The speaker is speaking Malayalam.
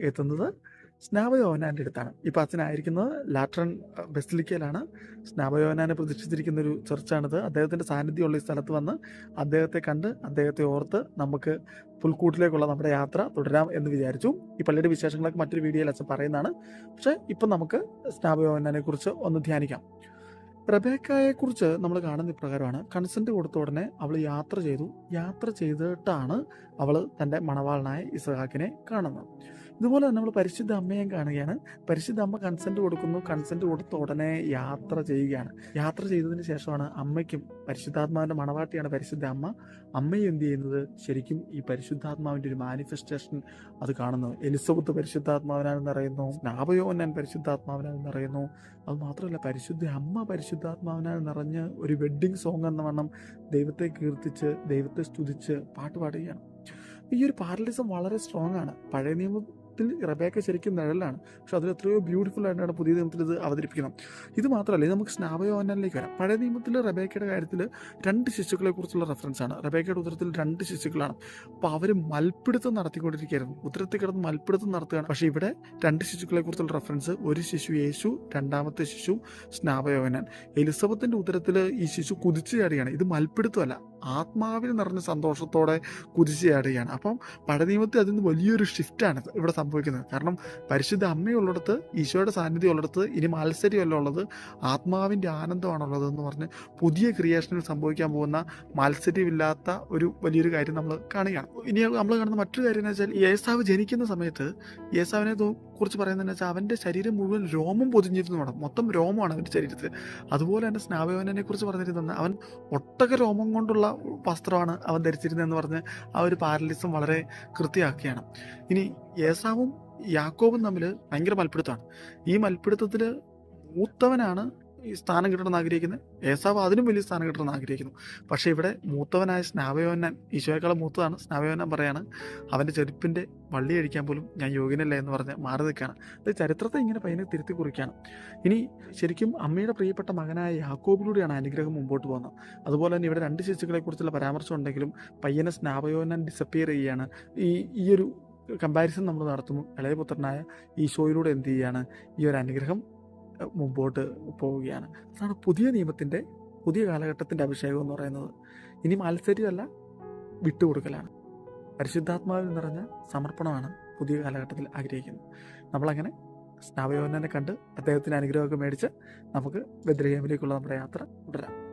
എത്തുന്നത് സ്നാപയോഹനാന്റെ അടുത്താണ്. ഇപ്പോൾ അച്ഛനായിരിക്കുന്നത് ലാട്രൻ ബെസിലിക്കയിലാണ് സ്നാപയോഹനാനെ പ്രതിഷ്ഠിച്ചിരിക്കുന്ന ഒരു ചർച്ചാണിത്. അദ്ദേഹത്തിന്റെ സാന്നിധ്യമുള്ള ഈ സ്ഥലത്ത് വന്ന് അദ്ദേഹത്തെ കണ്ട് അദ്ദേഹത്തെ ഓർത്ത് നമുക്ക് പുൽക്കൂട്ടിലേക്കുള്ള നമ്മുടെ യാത്ര തുടരാം എന്ന് വിചാരിച്ചു. ഈ പള്ളിയുടെ വിശേഷങ്ങളൊക്കെ മറ്റൊരു വീഡിയോയിൽ അച്ഛൻ പറയുന്നതാണ്. പക്ഷേ ഇപ്പം നമുക്ക് സ്നാപയോഹനാനെ കുറിച്ച് ഒന്ന് ധ്യാനിക്കാം. റബേക്കായെക്കുറിച്ച് നമ്മൾ കാണുന്ന ഇപ്രകാരമാണ്. കൺസെന്റ് കൊടുത്ത ഉടനെ അവൾ യാത്ര ചെയ്തു. യാത്ര ചെയ്തിട്ടാണ് അവൾ തന്റെ മണവാളനായ ഇസഹാക്കിനെ കാണുന്നു. ഇതുപോലെ തന്നെ നമ്മൾ പരിശുദ്ധ അമ്മയും കാണുകയാണ്. പരിശുദ്ധ അമ്മ കൺസെന്റ് കൊടുക്കുന്നു. കൺസെന്റ് കൊടുത്ത ഉടനെ യാത്ര ചെയ്യുകയാണ്. യാത്ര ചെയ്തതിന് ശേഷമാണ് അമ്മയ്ക്കും പരിശുദ്ധാത്മാവിന്റെ മണവാട്ടിയാണ് പരിശുദ്ധ അമ്മ. അമ്മയും എന്ത് ചെയ്യുന്നത്? ശരിക്കും ഈ പരിശുദ്ധാത്മാവിന്റെ ഒരു മാനിഫെസ്റ്റേഷൻ അത് കാണുന്നു. എലിസബത്ത് പരിശുദ്ധാത്മാവിനാൽ നിറയുന്നു സ്നാപയോന്നൻ പരിശുദ്ധാത്മാവിനാൽ അറിയുന്നു അത് മാത്രമല്ല പരിശുദ്ധ അമ്മ പരിശുദ്ധാത്മാവിനാൽ നിറഞ്ഞ് ഒരു വെഡ്ഡിങ് സോങ് എന്ന വണ്ണം ദൈവത്തെ കീർത്തിച്ച് ദൈവത്തെ സ്തുതിച്ച് പാട്ട് പാടുകയാണ്. ഈ ഒരു പാരലിസം വളരെ സ്ട്രോങ് ആണ്. പഴയ നിയമത്തിൽ റബേക്ക ശരിക്കും നിഴലാണ്. പക്ഷെ അതിൽ എത്രയോ ബ്യൂട്ടിഫുൾ ആയിട്ടാണ് പുതിയ നിയമത്തിൽ ഇത് അവതരിപ്പിക്കണം. ഇത് മാത്രമല്ല ഇത് നമുക്ക് സ്നാപയോനിലേക്ക് വരാം. പഴയ നിയമത്തിൽ റബേക്കയുടെ കാര്യത്തിൽ രണ്ട് ശിശുക്കളെ കുറിച്ചുള്ള റെഫറൻസ് ആണ്. റബേക്കയുടെ ഉത്തരത്തിൽ രണ്ട് ശിശുക്കളാണ്. അപ്പോൾ അവർ മൽപ്പിടുത്തം നടത്തിക്കൊണ്ടിരിക്കുകയായിരുന്നു. ഉത്തരത്തിൽ കിടന്ന് മൽപ്പിടുത്തം നടത്തുകയാണ്. പക്ഷേ ഇവിടെ രണ്ട് ശിശുക്കളെ കുറിച്ചുള്ള റെഫറൻസ് ഒരു ശിശു യേശു രണ്ടാമത്തെ ശിശു സ്നാപയോഹനാൻ എലിസബത്തിന്റെ ഉത്തരത്തിൽ ഈ ശിശു കുതിച്ചു ചാടിയാണ് ഇത് മൽപ്പിടുത്തമല്ല. ആത്മാവിൽ നിറഞ്ഞ സന്തോഷത്തോടെ കുതിച്ചു ചാടുകയാണ് അപ്പം പഴയ നിയമത്തിൽ അതിൽ നിന്ന് വലിയൊരു ഷിഫ്റ്റാണ് ഇവിടെ സംഭവിക്കുന്നത്. കാരണം പരിശുദ്ധ അമ്മയുള്ളിടത്ത് ഈശോയുടെ സാന്നിധ്യം ഉള്ളിടത്ത് ഇനി മത്സര്യമല്ല ഉള്ളത് ആത്മാവിന്റെ ആനന്ദമാണുള്ളത് എന്ന് പറഞ്ഞ് പുതിയ ക്രിയേഷനിൽ സംഭവിക്കാൻ പോകുന്ന മത്സര്യമില്ലാത്ത ഒരു വലിയൊരു കാര്യം നമ്മൾ കാണുകയാണ്. ഇനി നമ്മൾ കാണുന്ന മറ്റൊരു കാര്യം എന്ന് വെച്ചാൽ യേസാവ് ജനിക്കുന്ന സമയത്ത് യേസാവിനെ കുറിച്ച് പറയുന്നതെന്ന് വെച്ചാൽ അവന്റെ ശരീരം മുഴുവൻ രോമം പൊതിഞ്ഞിരുന്നു വേണം മൊത്തം രോമമാണ് അവന്റെ ശരീരത്തിൽ അതുപോലെ തന്നെ സ്നാപയോനെ കുറിച്ച് പറഞ്ഞിരുന്നത് അവൻ ഒട്ടക രോമം കൊണ്ടുള്ള വസ്ത്രമാണ് അവൻ ധരിച്ചിരുന്നതെന്ന് പറഞ്ഞ് ആ ഒരു പാരലിസം വളരെ കൃത്യമാക്കിയാണ് ഇനി ഏസാവും യാക്കോബും തമ്മിൽ ഭയങ്കര മൽപ്പിടുത്തമാണ് ഈ മൽപ്പിടുത്തത്തിൽ മൂത്തവനാണ് ഈ സ്ഥാനം കിട്ടണമെന്ന് ആഗ്രഹിക്കുന്നത്? ഏസാവ് അതിനും വലിയ സ്ഥാനം കിട്ടണമെന്ന് ആഗ്രഹിക്കുന്നു. പക്ഷേ ഇവിടെ മൂത്തവനായ സ്നാവയോന്നൻ ഈശോയെക്കാളും മൂത്തതാണ്. സ്നാവയോന്നൻ പറയാണ് അവന്റെ ചെരുപ്പിന്റെ വള്ളി അഴിക്കാൻ പോലും ഞാൻ യോഗ്യനല്ല എന്ന് പറഞ്ഞ് മാറി നിൽക്കുകയാണ്. അത് ചരിത്രത്തെ ഇങ്ങനെ പയ്യനെ തിരുത്തി കുറിക്കുകയാണ്. ഇനി ശരിക്കും അമ്മയുടെ പ്രിയപ്പെട്ട മകനായ യാക്കോബിലൂടെയാണ് അനുഗ്രഹം മുമ്പോട്ട് പോകുന്നത്. അതുപോലെ തന്നെ ഇവിടെ രണ്ട് ശിശുക്കളെ കുറിച്ചുള്ള പരാമർശം ഉണ്ടെങ്കിലും പയ്യനെ സ്നാവയോന്നൻ ഡിസപ്പിയർ ചെയ്യുകയാണ്. ഈ ഈ ഒരു കമ്പാരിസൺ നമ്മൾ നടത്തുന്നു. ഇളയ പുത്രനായ ഈശോയിലൂടെ എന്ത് ചെയ്യുകയാണ്? ഈ ഒരു അനുഗ്രഹം മുമ്പോട്ട് പോവുകയാണ്. അതാണ് പുതിയ നിയമത്തിന്റെ പുതിയ കാലഘട്ടത്തിന്റെ അഭിഷേകം എന്ന് പറയുന്നത്. ഇനി മത്സര്യമല്ല വിട്ടുകൊടുക്കലാണ്. പരിശുദ്ധാത്മാവിൽ നിറഞ്ഞ സമർപ്പണമാണ് പുതിയ കാലഘട്ടത്തിൽ ആഗ്രഹിക്കുന്നത്. നമ്മളങ്ങനെ സ്നാപയോനെ കണ്ട് അദ്ദേഹത്തിന്റെ അനുഗ്രഹമൊക്കെ മേടിച്ച് നമുക്ക് ബദ്രഹേമിലേക്കുള്ള നമ്മുടെ യാത്ര തുടരാം.